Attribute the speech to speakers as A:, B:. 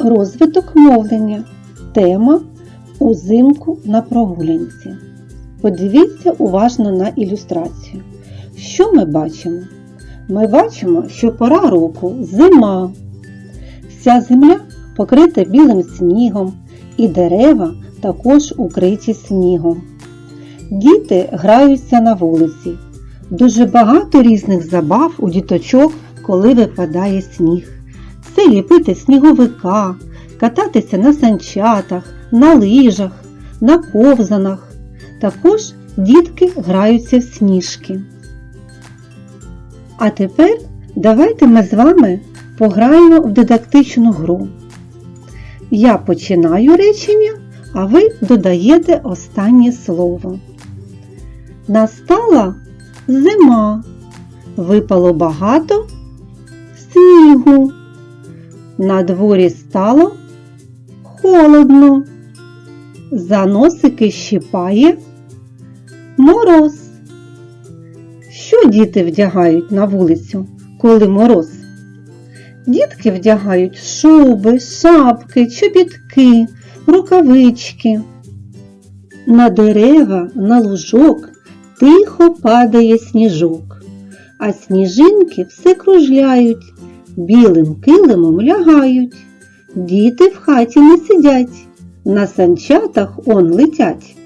A: Розвиток мовлення. Тема Узимку на прогулянці. Подивіться уважно на ілюстрацію. Що ми бачимо? Ми бачимо, що пора року зима. Вся земля покрита білим снігом, і дерева також укриті снігом. Діти граються на вулиці. Дуже багато різних забав у діточок, коли випадає сніг. Це ліпити сніговика, кататися на санчатах, на лижах, на ковзанах. Також дітки граються в сніжки. А тепер давайте ми з вами пограємо в дидактичну гру. Я починаю речення, а ви додаєте останнє слово. Настала зима. Випало багато снігу. На дворі стало холодно. За носики щипає мороз. Що діти вдягають на вулицю, коли мороз? Дітки вдягають шуби, шапки, чобітки, рукавички. На дерева, на лужок тихо падає сніжок, а сніжинки все кружляють, білим килимом лягають. Діти в хаті не сидять, на санчатах он летять.